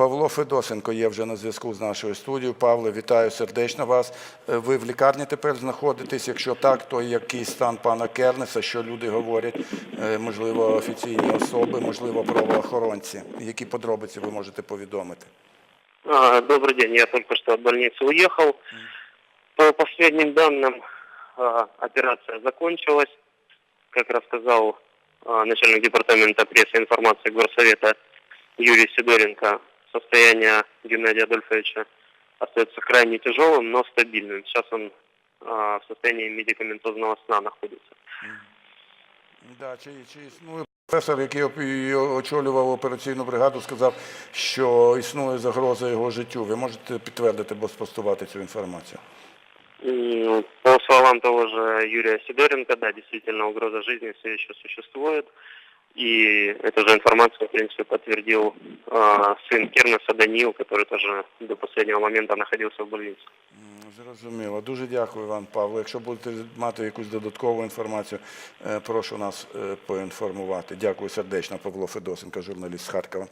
Павло Федосенко є вже на зв'язку з нашою студією. Павле, вітаю сердечно вас. Е, Ви в лікарні тепер знаходитесь? Якщо так, то який стан пана Кернеса, що люди говорять, Е, можливо, офіційні особи, можливо, правоохоронці. Які подробиці ви можете повідомити? А, Добрый день, я только что от больницы уехал. По последним данным, а, операция закончилась. Как рассказал а, начальник департамента прессы и информации Горсовета Юрий Сидоренко, состояние Геннадия Адольфовича остается крайне тяжелым, но стабильным. Сейчас он а, в состоянии медикаментозного сна находится. Да, чи, чи існує професор, який очолював операційну бригаду, сказав, що існує загроза його життю. Ви можете підтвердити або спростувати цю інформацію? По словам того же Юрия Сидоренко, да, действительно угроза жизни все еще существует. И эту же информацию, в принципе, подтвердил а, сын Кернеса Даниил, который тоже до последнего момента находился в больнице. М, Зрозуміло. Дуже дякую вам, Павло. Якщо будете мати якусь додаткову інформацію, е, прошу нас е, поінформувати. Дякую сердечно, Павло Федосенко, журналіст з Харкова.